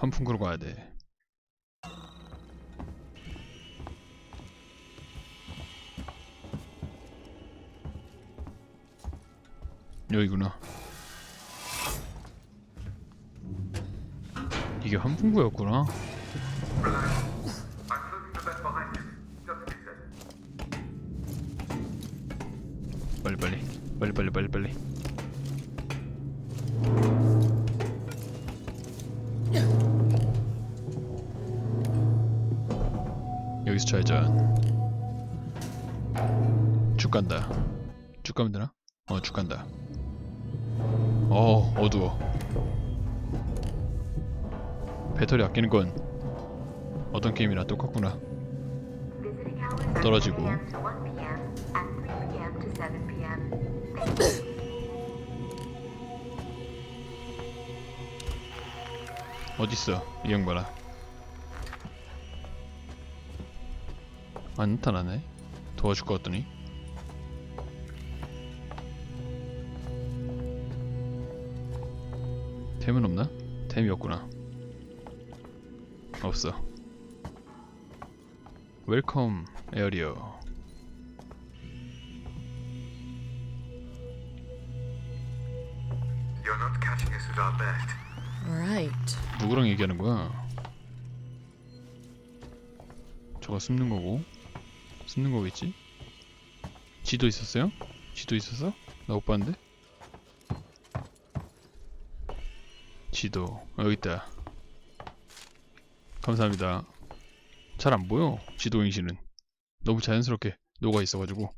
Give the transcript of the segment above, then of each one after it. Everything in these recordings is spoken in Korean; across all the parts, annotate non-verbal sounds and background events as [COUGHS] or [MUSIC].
환풍구로 가야 돼. 여기구나. 이게 환풍구였구나. I'm closing the vent behind you, just to be safe. 빨리 빨리 빨리 빨리 빨리 빨리. 좌회전. 쭉 간다. 쭉 가면 되나? 어, 쭉 간다. 어, 어두워. 배터리 아끼는 건 어떤 게임이나 똑같구나. 떨어지고. 10 a.m. to 1 p.m. and 3 p.m. to 7 p.m. Thank you. 어딨어 이 양반아 안 나타나네 도와줄 것 같더니 템은 없나? 템이 없구나 없어 웰컴 에어리어 You're not catching us at our best. Right. 누구랑 얘기하는 거야? 저거 숨는 거고 숨는 거겠지? 지도 있었어요? 지도 있었어? 나 못 봤는데? 지도 어, 여기 있다 감사합니다 잘 안 보여 지도 행시는 너무 자연스럽게 녹아 있어가지고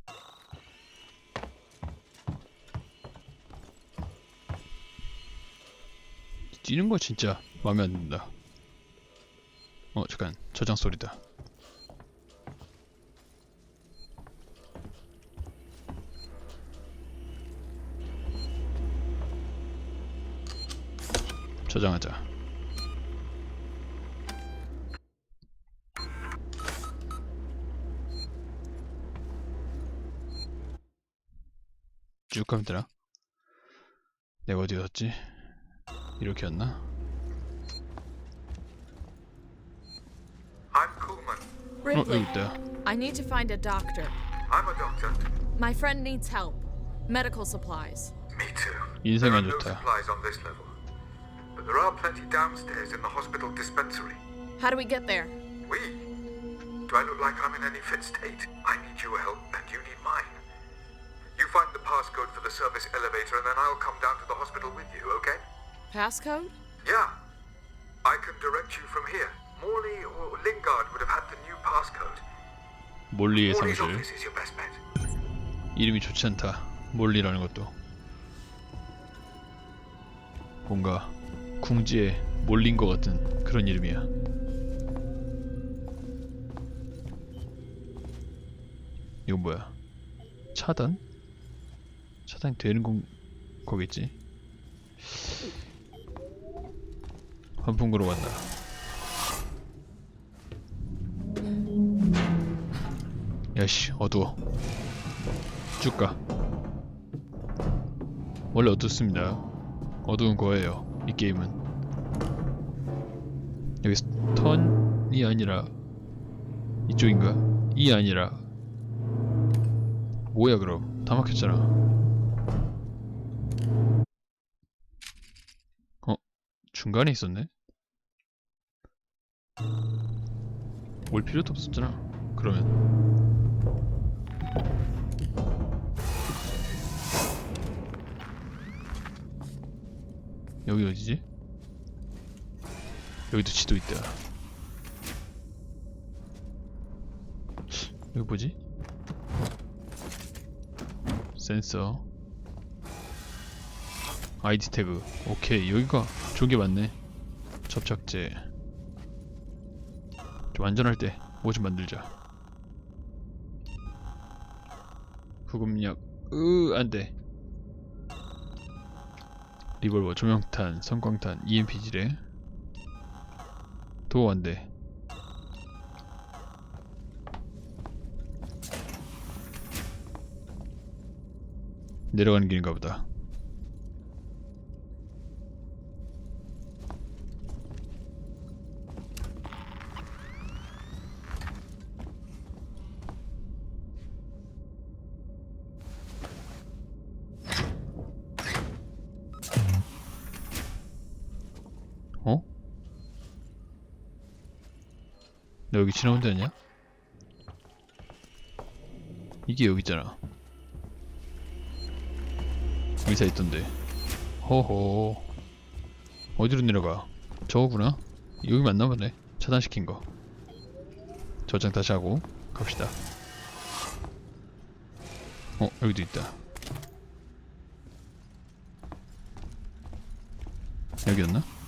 뛰는 거 진짜 마음에 안 든다. 어 잠깐 저장 소리다. 저장하자. 쭉 가면 되나? 내가 어디였지? 이렇게였나? I'm Coolman. 어 여기 Ridley, 있다. I need to find a doctor. I'm a doctor. My friend needs help. Medical supplies. Me too. 인생 there 안 are no 좋다. supplies on this level. But there are plenty downstairs in the hospital dispensary. How do we get there? We? Do I look like I'm in any fit state? I need your help and you need mine. You find the passcode for the service elevator and then I'll come down to the hospital with you, okay? Passcode? Yeah. I can direct you from here. Morley or Lingard would have had the new passcode. 몰리의 Morley's 사무실. office is your best bet. 이름이 좋지 않다. 몰리라는 것도. 뭔가 궁지에 몰린 것 같은 그런 이름이야. 이건 뭐야? 차단? 차단이 되는 건 거겠지? 환풍구로 간다. 야씨 어두워. 쭉 가. 원래 어둡습니다. 어두운 거예요. 이 게임은. 여기 턴이 아니라 이쪽인가? 이 아니라 뭐야 그럼? 다 막혔잖아. 어? 중간에 있었네? 올 필요도 없었잖아. 그러면. 여기 어디지? 여기도 지도 있다. 여기 뭐지? 센서. 아이디 태그. 오케이 여기가 좋은 게 많네. 접착제. 좀 안전할 때 뭐 좀 만들자. 구급약. 으 안돼 리볼버, 조명탄, 성광탄, EMP 지뢰 도어 안돼 내려가는 길인가 보다 여기 지나온 데 아니야? 이게 여기 있잖아. 의사 있던데. 호호. 어디로 내려가? 저거구나. 여기 맞나 보네. 차단시킨 거. 저장 다시 하고 갑시다. 어, 여기도 있다. 여기였나?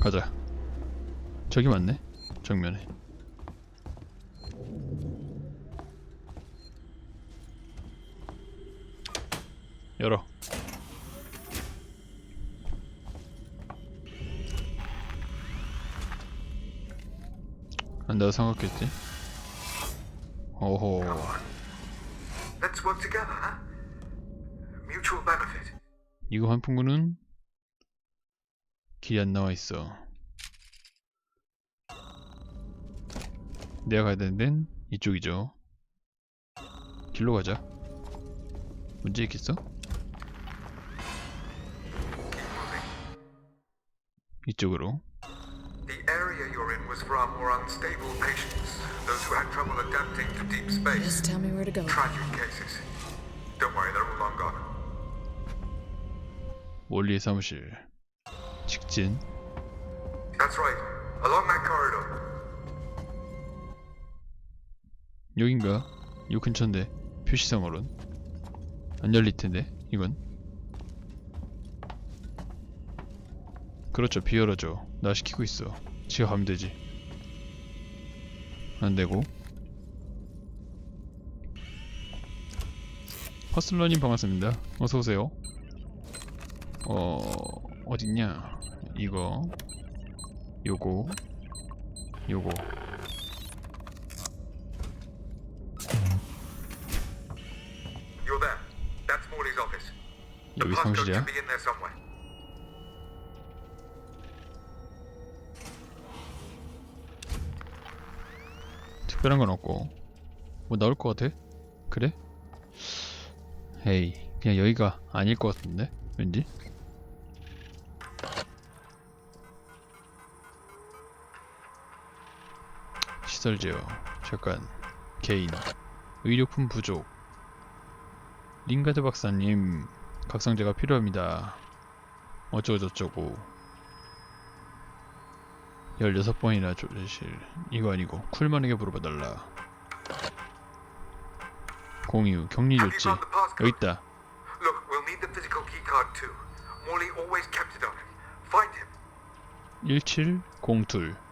가자. 저기 맞네. 정면에. 열어. 안 내가 생각했지. 오호. 이거 환풍구는 길이 안 나와 있어. 내가 가야 되는 데는 이쪽이죠. 길로 가자. 문제 있겠어? 이쪽으로. The area you're in was our more unstable patients, those who had trouble adapting to deep space. Just tell me where to go. Tragic cases. Don't worry, they're all long gone. 원리의 사무실. 직진. That's right. Along that corridor. 여긴가? 요 근처인데. 표시상으론. 안 열릴 텐데 이건. 그렇죠. 비열하죠. 나 시키고 있어. 지가 가면 되지. 안 되고. 퍼슬러님 반갑습니다. 어서 오세요. 어 어딨냐 이거 요거 요거 여기 somewhere. 특별한 건 없고 뭐 나올 것 같아? 그래? 에이 그냥 여기가 아닐 것 같은데 왠지 시설 제어 잠깐 개인 의료품 부족 링가드 박사님 각성제가 필요합니다 어쩌고저쩌고 16번이나 조실 이거 아니고 쿨만에게 물어봐달라 공유 격리 조치? 여기 있다 Look, we'll need the physical keycard too. Morley always kept it on him. Find him. 1702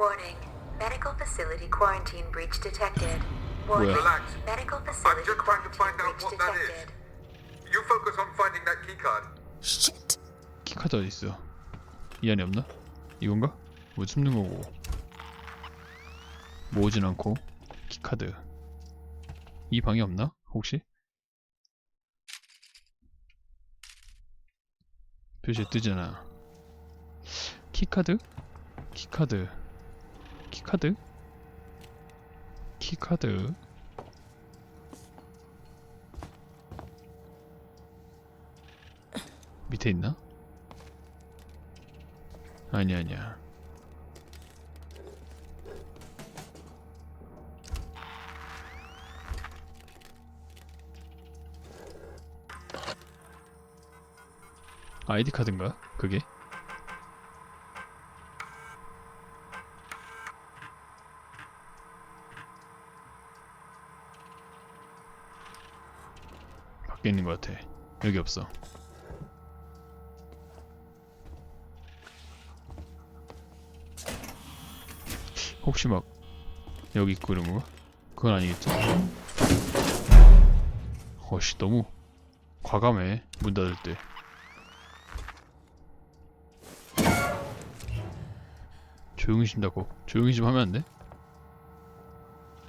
Warning. Medical facility quarantine breach detected. Warning. Relax. Medical facility just trying to find out breach what that is. detected. You focus on finding that keycard. Shit. 키카드 어디 있어 이 안에 없나? 이건가? 뭐 숨는 거고 모으진 않고 키카드 이 방에 없나? 혹시? 표시에 뜨잖아 키카드? 키카드 키카드? 키카드 밑에 있나? 아니 아니야. 아이디 카드인가? 그게? 있는 것 같아. 여기 없어. 혹시 막 여기 있고 이런 거? 그건 아니겠죠? 어씨 너무 과감해 문 닫을 때 조용히 쉰다고 조용히 좀 하면 안 돼?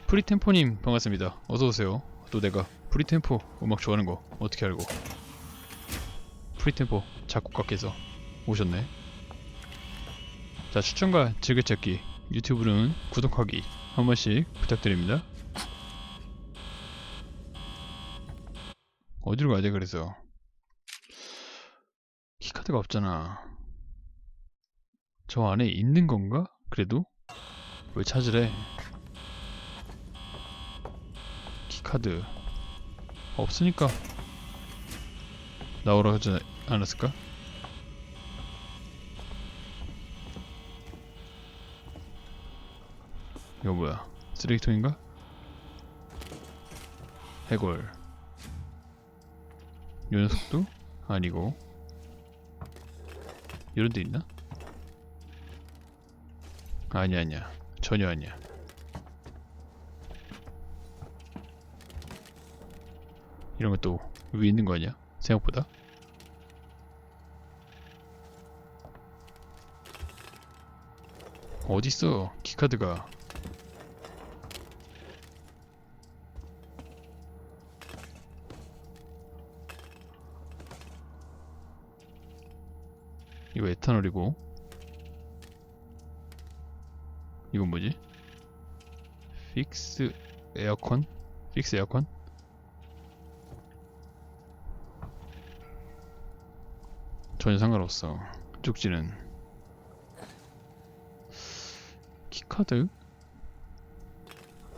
프리템포님 반갑습니다 어서 오세요 또 내가 프리템포 음악 좋아하는 거 어떻게 알고 프리템포 작곡가께서 오셨네 자 추천과 즐겨찾기 유튜브는 구독하기 한 번씩 부탁드립니다. 어디로 가야 돼 그래서 키카드가 없잖아. 저 안에 있는 건가? 그래도 왜 찾으래? 키카드 없으니까 나오라 하지 않았을까? 이거 뭐야? 쓰레기통인가? 해골 요 녀석도 아니고 이런 데 있나? 아니야 아니야 전혀 아니야 이런 것도 위에 있는 거 아니야? 생각보다 어딨어 키카드가 이거 에탄올이고 이건 뭐지? 픽스 에어컨? 픽스 에어컨? 전혀 상관없어 쪽지는 키카드?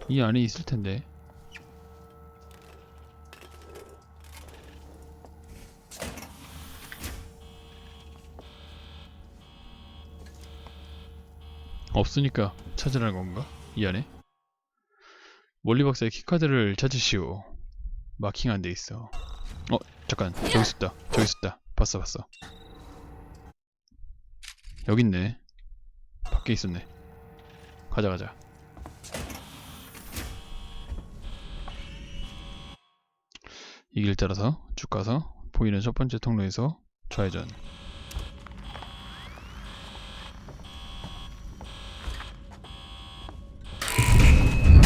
이 안에 있을 텐데 없으니까 찾으라는 건가? 이 안에? 몰리 박사의 키카드를 찾으시오. 마킹 안 돼 있어. 어, 잠깐. 저기 있었다. 저기 있었다. 봤어, 봤어. 여기 있네. 밖에 있었네. 가자, 가자. 이 길 따라서 쭉 가서 보이는 첫 번째 통로에서 좌회전.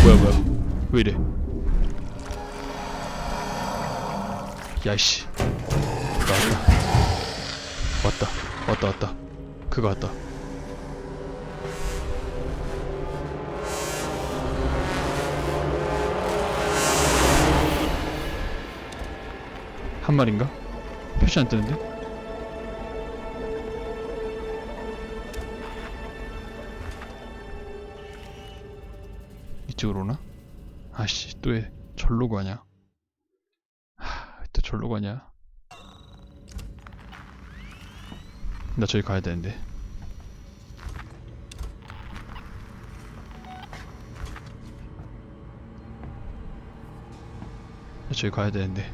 뭐야 뭐야 왜 이래 야이씨 나왔다 왔다 왔다 왔다 그거 왔다 한 마리인가? 표시 안 뜨는데? 이쪽으로 오나? 아씨 또 왜 절로 가냐 하, 또 절로 가냐 나 저기 가야 되는데 나 저기 가야 되는데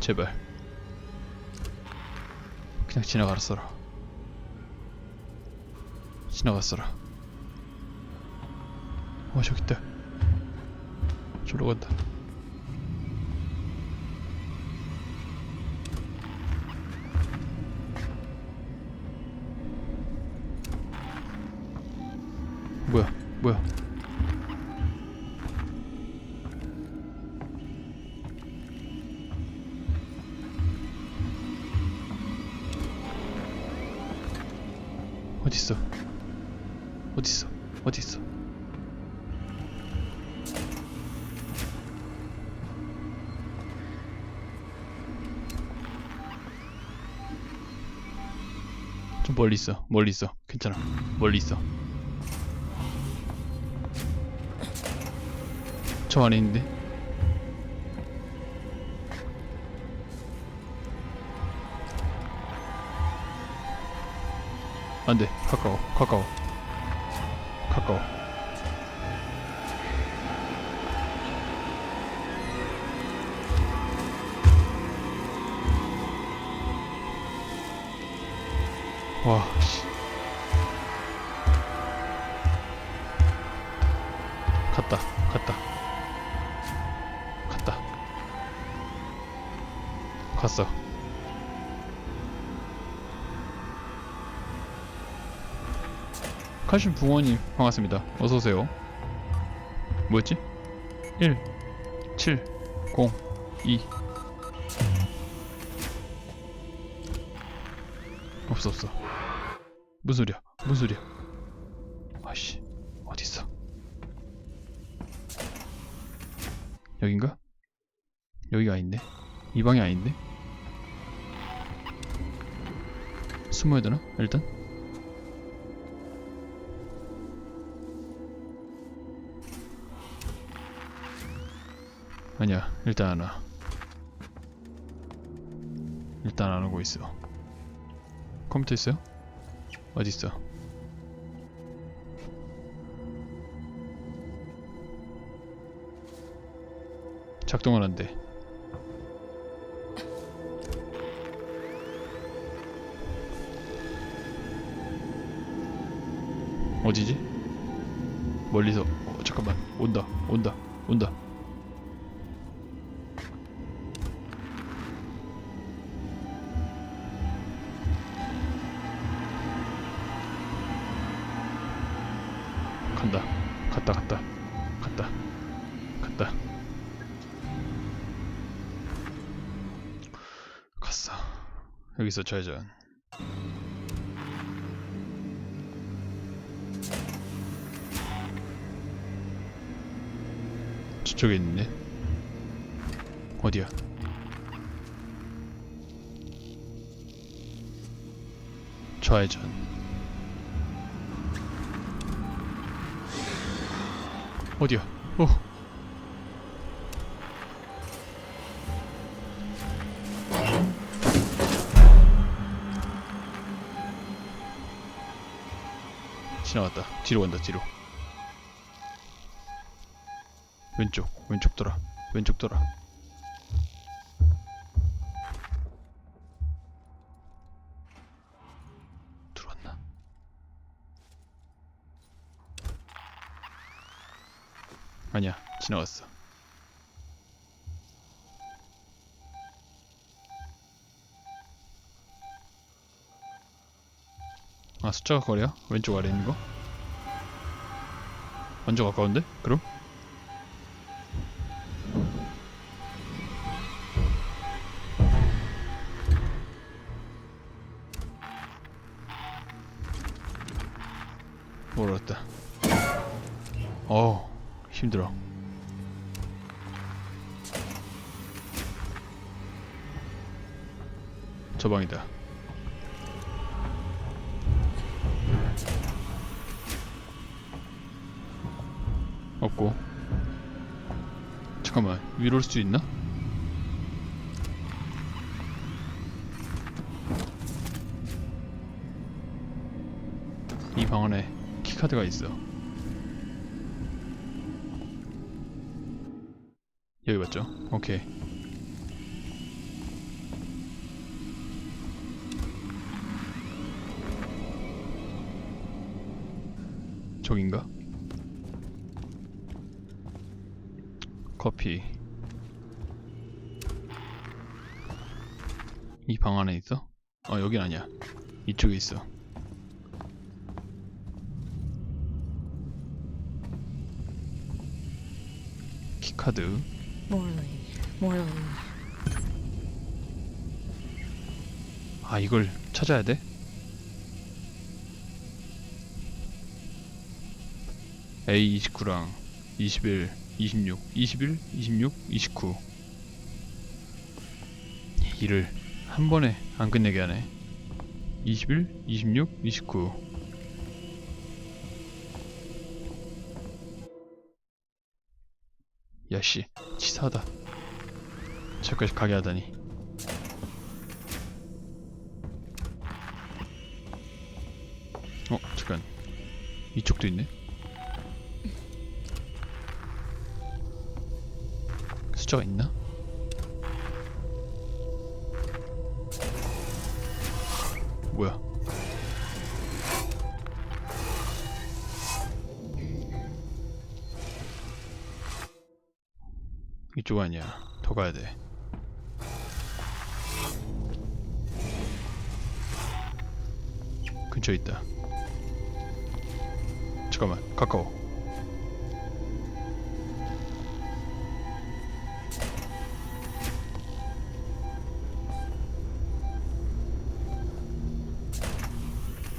제발 그냥 지나가라 지나갔어라. 어, 저기 있다. 저로 간다. 뭐야, 뭐야. 어딨어? 어딨어? 어딨어? 좀 멀리 있어. 멀리 있어. 괜찮아. 멀리 있어. 저 안에 있는데. 안 돼. 가까워. 가까워. 가까워. 와. 갔다. 칼슘 붕어님 반갑습니다. 어서 오세요. 뭐였지? 1 7 0 2 없어 없어. 무슨 소리야? 무슨 소리야? 아씨 어딨어? 여긴가? 여기가 아닌데? 이 방이 아닌데? 숨어야 되나? 일단 아니야 일단 안 와. 일단 안 오고 있어 컴퓨터 있어요? 어디 있어? 작동을 한대. 어디지? 멀리서 어, 잠깐만 온다 온다 온다 여기서 좌회전 저쪽에 있네 어디야 좌회전 어디야? 어. 지나갔다. 뒤로 간다. 뒤로. 왼쪽. 왼쪽 돌아. 왼쪽 돌아. 들어왔나? 아니야. 지나갔어. 아 숫자가 거리야? 왼쪽 아래 있는 거? 완전 가까운데? 그럼? 모르겠다 어우 힘들어 저 방이다 올수 있나? 이 방 안에 키카드가 있어 여기 맞죠? 오케이 저긴가? 커피 이 방 안에 있어? 어 여긴 아니야 이쪽에 있어 키카드. 아 이걸 찾아야 돼? A29랑 21, 26, 21, 26, 29 일을 한 번에 안 끝내게 하네. 21, 26, 29 야씨 치사하다. 저까지 가게 하다니. 어 잠깐. 이쪽도 있네? 숫자가 있나? 아니야. 더 가야 돼. 근처에 있다. 잠깐만 가까워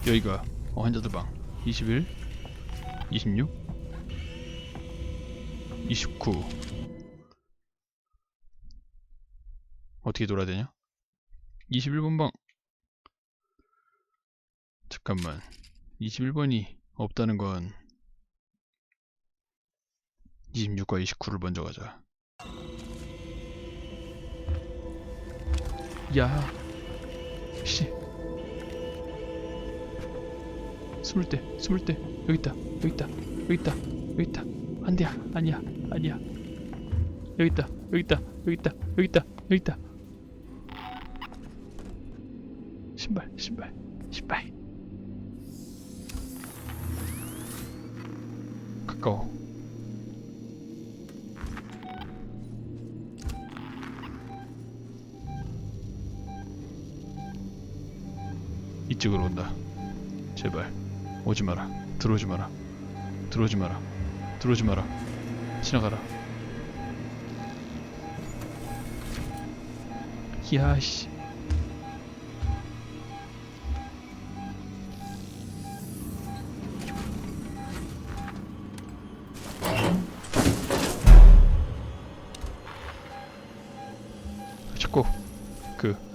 여기가 어, 환자들 방. 21 26 29 어떻게 돌아야 되냐 21번 방 잠깐만 21번이 없다는 건 26과 29를 먼저 가자 야 씨. 숨을 때, 숨을 때 여기 있다, 여기 있다, 여기 있다, 여기 있다. 안 돼야, 아니야, 아니야. 여기 있다, 여기 있다, 여기 있다, 여기 있다, 여기 있다. 신발, 신발, 신발. 가까워. 이쪽으로 온다. 제발 오지 마라. 들어오지 마라. 들어오지 마라. 들어오지 마라. 지나가라. 야씨.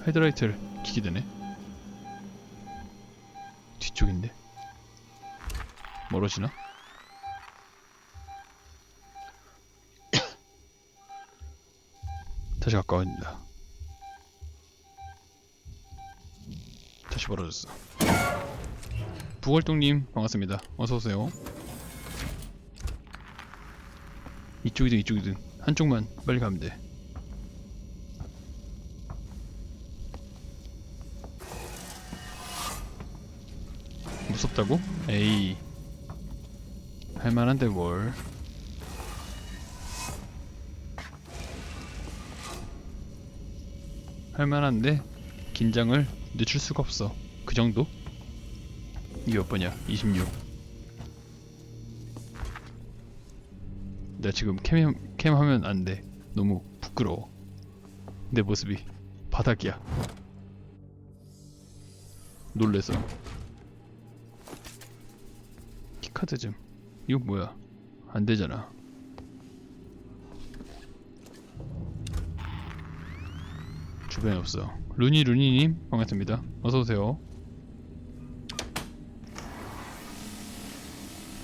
헤드라이트를 키게 되네. 뒤쪽인데? 멀어지나? [COUGHS] 다시 가까워진다. 다시 멀어졌어. 부월동님 반갑습니다. 어서오세요. 이쪽이든 이쪽이든 한쪽만 빨리 가면 돼 무섭다고? 에이. 할만한데 뭘. 할만한데? 긴장을 늦출 수가 없어. 그 정도? 이게 몇 번이야? 26 내가 지금 캠, 캠 하면 안돼. 너무 부끄러워. 내 모습이 바닥이야. 놀래서. 키 카드 좀. 이거 뭐야? 안 되잖아. 주변에 없어. 루니 루니님 반갑습니다. 어서 오세요.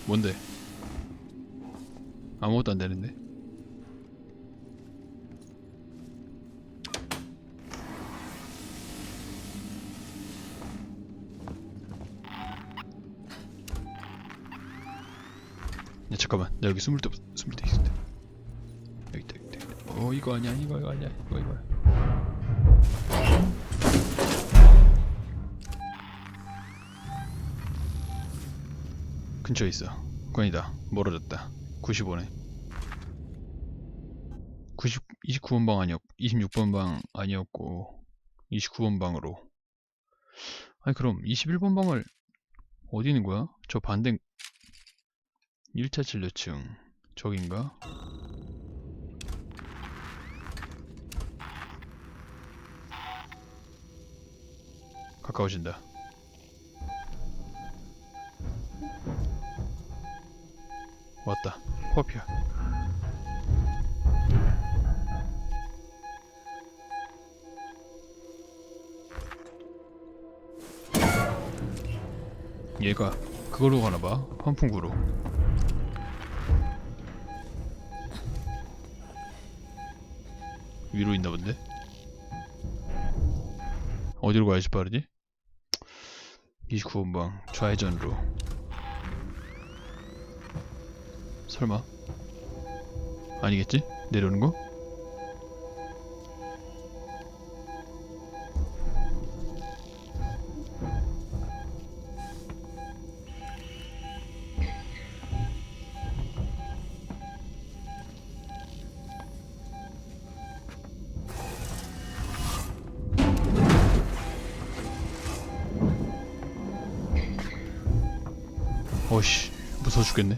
뭔데? 아무것도 안 되는데 야 잠깐만. 나 여기 때 없- 숨을 때 있을 때 여기 있다 여기 있다 어 이거 아니야 이거 이거 아니야. 이거 이거야 근처에 있어. 권이다. 멀어졌다. 95네. 90 29번 방 아니었 26번 방 아니었고 29번 방으로. 아니 그럼 21번 방을 어디 있는 거야? 저 반대 1차 진료층. 저긴가? 가까워진다. 왔다. 코앞이야. 얘가 그걸로 가나봐? 환풍구로 위로 있나 본데? 어디로 가야지 빠르지? 29번 방 좌회전으로 설마 아니겠지? 내려오는 거? 어씨 무서워 죽겠네.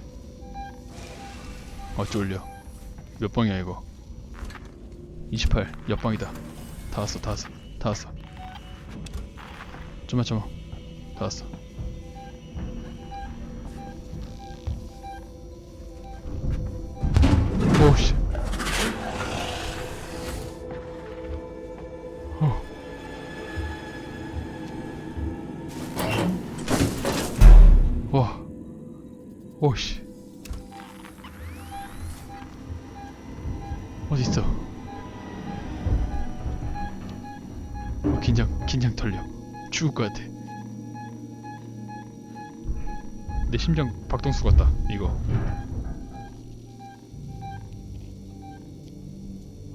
어 쫄려. 몇 방이야 이거? 28 옆방이다. 다 왔어 다 왔어 다 왔어. 좀만 참아 다 왔어 긴장 털려 죽을 것 같아. 내 심장 박동수 같다 이거.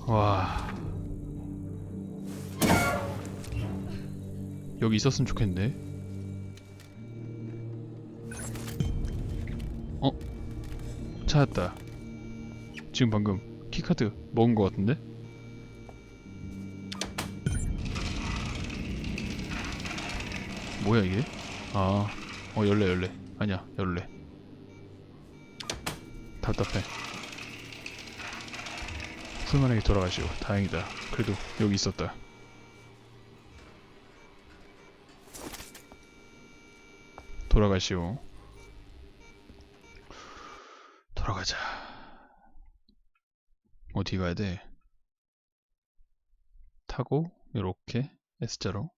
와 여기 있었으면 좋겠는데. 어? 찾았다. 지금 방금 키카드 먹은 것 같은데? 뭐야 이게? 아, 어 열래 열래. 아니야 열래. 답답해. 풀만하게 돌아가시오. 다행이다. 그래도 여기 있었다. 돌아가시오. 돌아가자. 어디 가야 돼? 타고 요렇게 S자로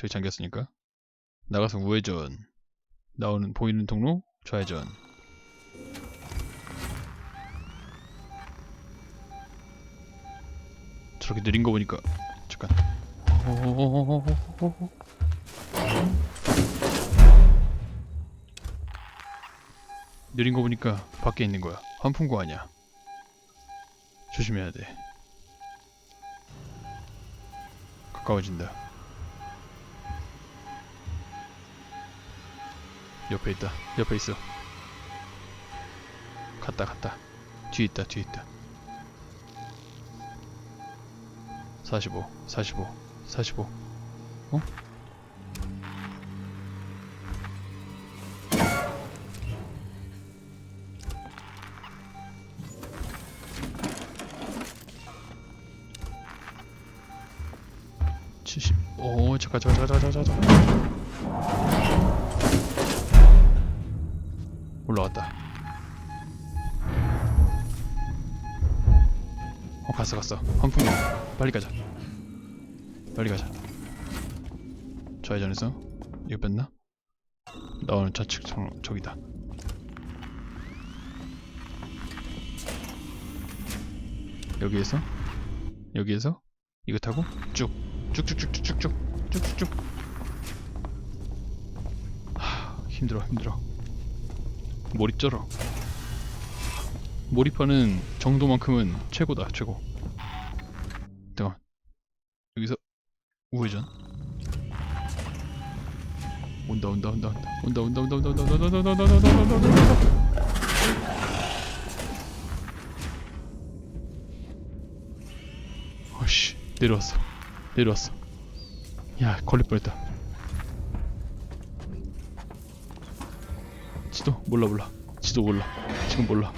저기 잠겼으니까. 나가서 우회전. 나오는 보이는 통로 좌회전. 저렇게 느린 거 보니까 잠깐. 느린 거 보니까 밖에 있는 거야. 환풍구 아니야. 조심해야 돼. 가까워진다 옆에 있다. 옆에 있어. 갔다 갔다. 뒤에 있다 뒤에 있다. 45 45 45 어? 칠십. 오 잠깐 잠깐 잠깐 잠깐 잠깐 올라왔다. 어 갔어 갔어. 환풍기 빨리 가자. 빨리 가자. 좌회전해서 이거 뺐나? 나오는 좌측 청 저기다. 여기에서? 여기에서? 이거 타고? 쭉 쭉쭉쭉쭉쭉쭉. 쭉쭉쭉. 하 힘들어 힘들어 몰입 쩔어 몰입하는 정도만큼은 최고다 최고 잠깐 여기서 우회전 온다 온다 온다 온다 온다 온다 온다 온다 온다 온다 온다 온다 온다 온다 온다 온다 어씨 내려왔어 내려왔어 야 걸릴 뻔했다 지도 몰라 몰라. 지도 몰라. 지금 몰라